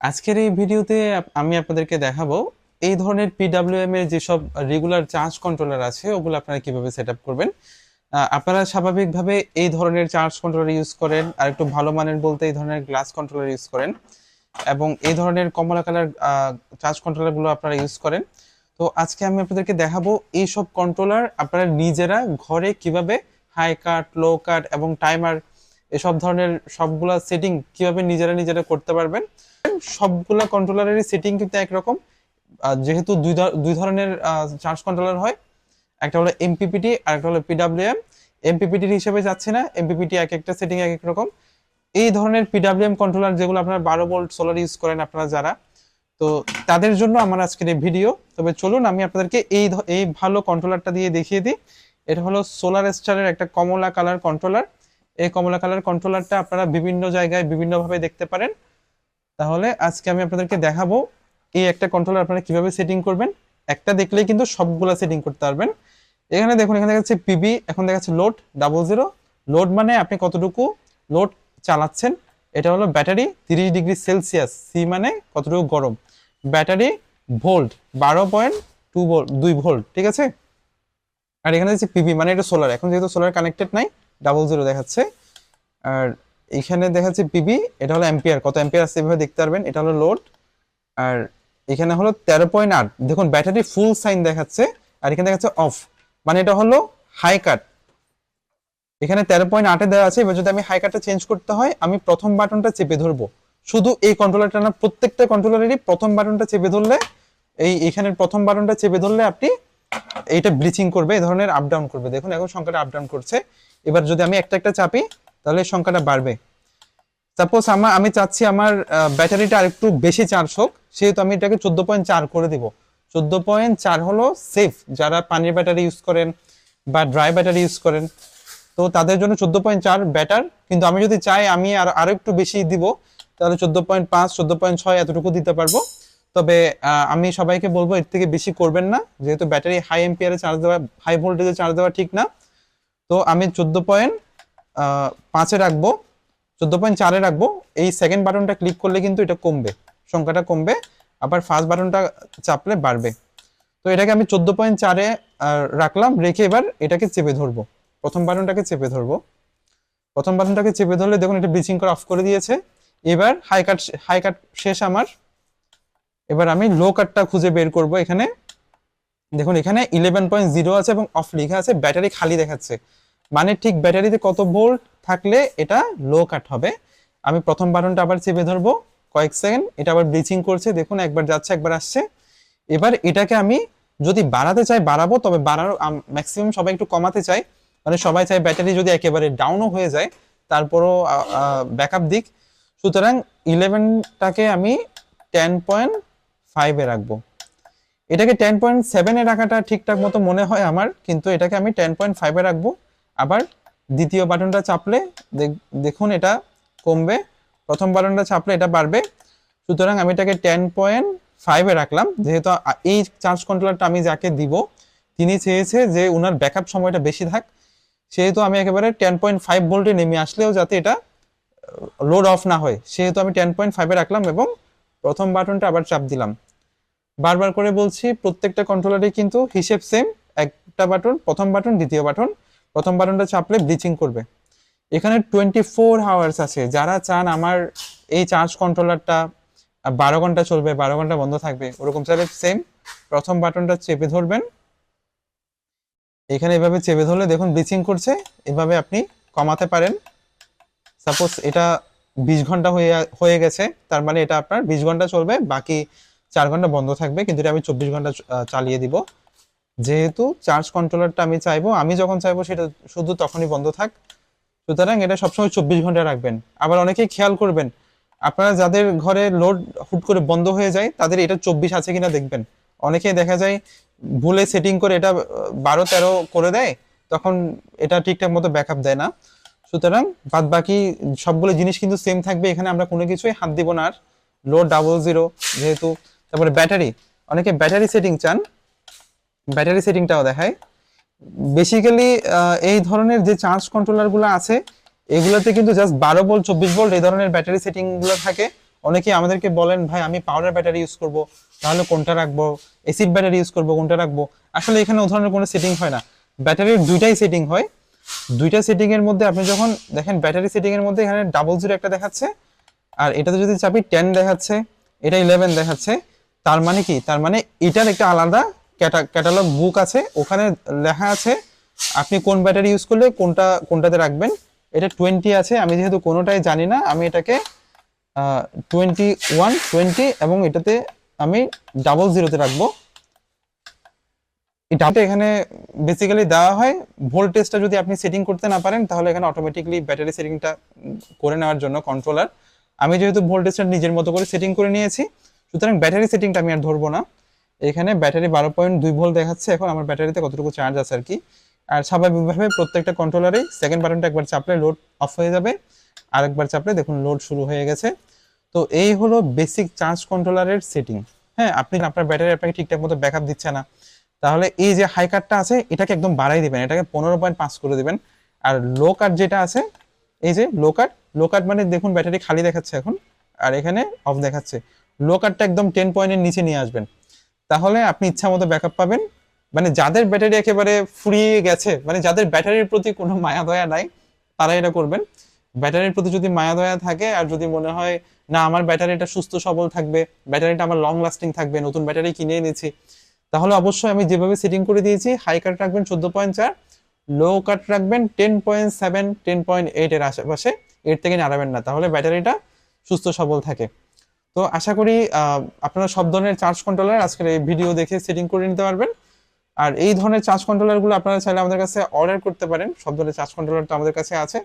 আজকের এই ভিডিওতে আমি আপনাদেরকে দেখাবো এই ধরনের পিডাব্লিউএম এর যেসব রেগুলার চার্জ কন্ট্রোলার আছে, ওগুলো আপনারা কীভাবে সেট করবেন। আপনারা স্বাভাবিকভাবে এই ধরনের চার্জ কন্ট্রোলার ইউজ করেন, আর একটু ভালো মানের বলতে এই ধরনের গ্লাস কন্ট্রোলার ইউজ করেন, এবং এই ধরনের কমলা কালার চার্জ কন্ট্রোলারগুলো আপনারা ইউজ করেন। তো আজকে আমি আপনাদেরকে দেখাবো এই সব কন্ট্রোলার আপনারা নিজেরা ঘরে কীভাবে হাই কাট লো কাট এবং টাইমার এসব ধরনের সবগুলা সেটিং কীভাবে নিজেরা নিজেরা করতে পারবেন। সবগুলা কন্ট্রোলারেরই সেটিং কিন্তু একরকম। যেহেতু দুই দুই ধরনের চার্জ কন্ট্রোলার হয়, একটা হলো এমপিপিটি আর একটা হলো পিডাব্লিউএম এমপিপিটির হিসেবে যাচ্ছে না এমপিপিটি এক একটা সেটিং এক এক রকম। এই ধরনের পিডাব্লিউএম কন্ট্রোলার যেগুলো আপনারা বারো ভোল্ট সোলার ইউজ করেন আপনারা যারা, তো তাদের জন্য আমার আজকের এই ভিডিও তবে চলুন আমি আপনাদেরকে এই এই ভালো কন্ট্রোলারটা দিয়ে দেখিয়ে দিই। এটা হলো সোলার স্টারের একটা কমলা কালার কন্ট্রোলার এই কমলা কালার কন্ট্রোলারটা আপনারা বিভিন্ন জায়গায় বিভিন্নভাবে দেখতে পারেন। তাহলে আজকে আমি আপনাদেরকে দেখাবো এই একটা কন্ট্রোলার আপনারা কীভাবে সেটিং করবেন। একটা দেখলেই কিন্তু সবগুলা সেটিং করতে পারবেন। এখানে দেখুন, এখানে দেখা যাচ্ছে পিবি এখন দেখা যাচ্ছে লোড ডাবল জিরো লোড মানে আপনি কতটুকু লোড চালাচ্ছেন? এটা হলো ব্যাটারি তিরিশ ডিগ্রি সেলসিয়াস। সি মানে কতটুকু গরম? ব্যাটারি ভোল্ট বারো পয়েন্ট টু ভোল্ট, দুই ভোল্ট, ঠিক আছে? আর এখানে হচ্ছে পিবি মানে এটা সোলার এখন যেহেতু সোলার কানেক্টেড নাই ডাবল জিরো দেখাচ্ছে। আর এখানে দেখাচ্ছে পিবি, এটা হলো অ্যাম্পিয়ার। কত অ্যাম্পিয়ার আছে এভাবে দেখতে পারবেন? এটা হলো লোড। আর এখানে হলো তেরো পয়েন্ট আট। দেখুন, ব্যাটারি ফুল সাইন দেখাচ্ছে। আর এখানে দেখাচ্ছে অফ মানে এটা হলো হাই কাট এখানে তেরো পয়েন্ট আটে দেওয়া আছে। এবার যদি আমি হাই কাটটা চেঞ্জ করতে হয়, আমি প্রথম বাটনটা চেপে ধরবো। শুধু এই কন্ট্রোলারটা না, প্রত্যেকটা কন্ট্রোলারেরই প্রথম বাটনটা চেপে ধরলে, এই এখানের প্রথম বাটনটা চেপে ধরলে আপনি এইটা ব্লিচিং করবে, এই ধরনের আপ ডাউন করবে। দেখুন, এখন সংখ্যাটা আপ ডাউন করছে। এবার যদি আমি একটা একটা চাপি, তাহলে সংখ্যাটা বাড়বে। সাপোজ আমার আমি চাচ্ছি আমার ব্যাটারিটা আরেকটু বেশি চার্জ হোক, সেহেতু আমি এটাকে চোদ্দ পয়েন্ট চার করে দিব। চোদ্দ পয়েন্ট চার হলো সেফ যারা পানির ব্যাটারি ইউজ করেন বা ড্রাই ব্যাটারি ইউজ করেন। তো তাদের জন্য চোদ্দ পয়েন্ট চার ব্যাটার কিন্তু আমি যদি চাই আমি আর, আরও একটু বেশি দিব, তাহলে চোদ্দ পয়েন্ট পাঁচ, চোদ্দ পয়েন্ট ছয় এতটুকু দিতে পারব। তবে আমি সবাইকে বলব এর থেকে বেশি করবেন না, যেহেতু ব্যাটারি হাই এম্পিয়ারে চার্জ দেওয়া হাই ভোল্টেজে চার্জ দেওয়া ঠিক না। তো আমি চোদ্দ পয়েন্ট পাঁচে রাখব, চোদ্দ পয়েন্ট চারে রাখব। এই সেকেন্ড বাটনটা ক্লিক করলে কিন্তু এটা কমবে, সংখ্যাটা কমবে, আবার ফার্স্ট বাটনটা চাপলে বাড়বে। তো এটাকে আমি চোদ্দ পয়েন্ট চারে রাখলাম, রেখে এবার এটাকে চেপে ধরবো। প্রথম বাটনটাকে চেপে ধরবো। প্রথম বাটনটাকে চেপে ধরলে দেখুন এটা ব্লিচিং করে অফ করে দিয়েছে। এবার হাই কাট হাই কাট শেষ আমার। এবার আমি লো কাটটা খুঁজে বের করব এখানে। দেখুন এখানে ইলেভেন পয়েন্ট জিরো আছে এবং অফ লেখা আছে ব্যাটারি খালি দেখাচ্ছে। মানে ঠিক ব্যাটারিতে কত ভোল্ট থাকলে এটা লো কাট হবে। আমি প্রথম বাটনটা আবার চেপে ধরবো কয়েক সেকেন্ড। এটা আবার ব্লিচিং করছে। দেখুন, একবার যাচ্ছে, একবার আসছে। এবার এটাকে আমি যদি বাড়াতে চাই, বাড়াবো, তবে বাড়ানো ম্যাক্সিমাম সবাই একটু কমাতে চাই মানে সবাই চায় ব্যাটারি যদি একেবারে ডাউনও হয়ে যায়, তারপরও ব্যাকআপ দিক। সুতরাং ইলেভেনটাকে আমি টেন পয়েন্ট ফাইভে রাখব। এটাকে টেন পয়েন্ট সেভেনে রাখাটা ঠিকঠাক মতো মনে হয় আমার, কিন্তু এটাকে আমি টেন পয়েন্ট ফাইভে রাখব। আবার দ্বিতীয় বাটনটা চাপলে দেখ- দেখুন এটা কমবে। প্রথম বাটনটা চাপলে এটা বাড়বে। সুতরাং আমি এটাকে টেন পয়েন্ট ফাইভে রাখলাম। যেহেতু এই চার্জ কন্ট্রোলারটা আমি যাকে দিব, তিনি চেয়েছে যে ওনার ব্যাকআপ সময়টা বেশি থাক। সেহেতু আমি একেবারে টেন পয়েন্ট ফাইভ ভোল্টে নেমে আসলেও যাতে এটা লোড অফ না হয়। সেহেতু আমি টেন পয়েন্ট ফাইভে রাখলাম এবং প্রথম বাটনটা আবার চাপ দিলাম। বারবার করে বলছি, প্রত্যেকটা কন্ট্রোলারে কিন্তু হিসেব সেম একটা বাটন, প্রথম বাটন, দ্বিতীয় বাটন। প্রথম বাটনটা চাপলে ব্লিচিং করবে। এখানে টোয়েন্টি ফোর আওয়ার্স আছে। যারা চান আমার এই চার্জ কন্ট্রোলারটা বারো ঘণ্টা চলবে, বারো ঘণ্টা বন্ধ থাকবে, ওরকম চাইলে সেম প্রথম বাটনটা চেপে ধরবেন। এখানে এভাবে চেপে ধরলে দেখুন ব্লিচিং করছে, এভাবে আপনি কমাতে পারেন। সাপোজ এটা বিশ ঘণ্টা হয়ে হয়ে গেছে, তার মানে এটা আপনার বিশ ঘণ্টা চলবে, বাকি চার ঘণ্টা বন্ধ থাকবে, কিন্তু এটা আমি চব্বিশ ঘণ্টা চালিয়ে দিব। যেহেতু চার্জ কন্ট্রোলারটা আমি চাইব, আমি যখন চাইব সেটা শুধু তখনই বন্ধ থাক। সুতরাং এটা সবসময় চব্বিশ ঘণ্টা রাখবেন। আবার অনেকেই খেয়াল করবেন, আপনারা যাদের ঘরে লোড হুট করে বন্ধ হয়ে যায়, তাদের এটা চব্বিশ আছে কিনা দেখবেন। অনেকেই দেখা যায় ভুলে সেটিং করে এটা বারো, তেরো করে দেয়, তখন এটা ঠিকঠাক মতো ব্যাকআপ দেয় না। সুতরাং বাদ বাকি সবগুলো জিনিস কিন্তু সেম থাকবে, এখানে আমরা কোনো কিছুই হাত দিব না আর। লোড ডাবল জিরো যেহেতু, তারপরে ব্যাটারি অনেকে ব্যাটারি সেটিং চান ব্যাটারি সেটিংটাও দেখায় বেসিক্যালি এই ধরনের যে চার্জ কন্ট্রোলারগুলো আছে, এগুলোতে কিন্তু জাস্ট বারো ভোল্ট চব্বিশ ভোল্ট এই ধরনের ব্যাটারি সেটিংগুলো থাকে। অনেকে আমাদেরকে বলেন, ভাই, আমি পাউডার ব্যাটারি ইউজ করব, তাহলে কোনটা রাখব? এসিড ব্যাটারি ইউজ করব, কোনটা রাখব? আসলে এখানে ও ধরনের কোনো সেটিং হয় না। ব্যাটারির দুইটাই সেটিং হয়। দুইটা সেটিং এর মধ্যে আপনি যখন, দেখেন ব্যাটারি সেটিং এর মধ্যে এখানে ডাবল জিরো একটা দেখাচ্ছে, আর এটাতে যদি চাপি টেন দেখাচ্ছে, এটা ইলেভেন দেখাচ্ছে, তার মানে কি? তার মানে এটার একটা আলাদা ক্যাটালগ বুক আছে, ওখানে লেখা আছে আপনি কোন ব্যাটারি ইউজ করলে কোনটা কোনটাতে রাখবেন। এটা টোয়েন্টি আছে, আমি যেহেতু কোনোটাই জানি না, আমি এটাকে টোয়েন্টি ওয়ান টোয়েন্টি এবং এটাতে আমি ডাবল জিরোতে রাখব। এটা এখানে বেসিক্যালি দেওয়া হয় ভোল্টেজটা যদি আপনি সেটিং করতে না পারেন, তাহলে এখানে অটোমেটিকলি ব্যাটারি সেটিংটা করে নেওয়ার জন্য কন্ট্রোলার আমি যেহেতু ভোল্টেজটা নিজের মতো করে সেটিং করে নিয়েছি, সুতরাং ব্যাটারি সেটিংটা আমি আর ধরবো না। এখানে ব্যাটারি বারো পয়েন্ট দুই ভোল্ট দেখাচ্ছে। এখন আমার ব্যাটারিতে কতটুকু চার্জ আছে আর কি? আর স্বাভাবিকভাবে প্রত্যেকটা কন্ট্রোলারেই সেকেন্ড বাটনটা একবার চাপলে লোড অফ হয়ে যাবে। আরেকবার চাপলে দেখুন লোড শুরু হয়ে গেছে। তো এই হলো বেসিক চার্জ কন্ট্রোলারের সেটিং হ্যাঁ আপনি আপনার ব্যাটারি আপনাকে ঠিকঠাক মতো ব্যাকআপ দিচ্ছে না। তাহলে এই যে হাই কার্ডটা আছে, এটাকে একদম বাড়াই দিবেন। এটাকে পনেরো পয়েন্ট পাঁচ করে দিবেন। আর লো কাট যেটা আছে, এই যে লো কাট লো কাট মানে দেখুন ব্যাটারি খালি দেখাচ্ছে এখন। আর এখানে অফ দেখাচ্ছে। লো কাটটা একদম টেন পয়েন্টের নিচে নিয়ে আসবেন। তাহলে আপনি ইচ্ছা মতো ব্যাকআপ পাবেন। মানে যাদের ব্যাটারি একেবারে ফুরিয়ে গেছে মানে যাদের ব্যাটারির প্রতি কোনো মায়া দয়া নাই, তারা এটা করবেন। ব্যাটারির প্রতি যদি মায়া দয়া থাকে আর যদি মনে হয়, না, আমার ব্যাটারিটা সুস্থ, সবল থাকবে, ব্যাটারিটা আমার লং লাস্টিং থাকবে, নতুন ব্যাটারি কিনে এনেছি। তাহলে অবশ্যই আমি যেভাবে সেটিং করে দিয়েছি হাই কাট রাখবেন চোদ্দ পয়েন্ট চার লো কাট রাখবেন ten point seven ten point eight এর আশেপাশে, এর থেকে নাড়াবেন না। তাহলে ব্যাটারিটা সুস্থ, সবল থাকে। তো আশা করি আপনারা সব ধরনের চার্জ কন্ট্রোলার আজকের এই ভিডিও দেখে সেটিং করে নিতে পারবেন। আর এই ধরনের চার্জ কন্ট্রোলারগুলো আপনারা চাইলে আমাদের কাছে অর্ডার করতে পারেন। সব ধরনের চার্জ কন্ট্রোলার তো আমাদের কাছে আছে।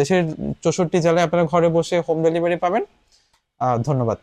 দেশের চৌষট্টি জেলায় আপনারা ঘরে বসে হোম ডেলিভারি পাবেন। ধন্যবাদ।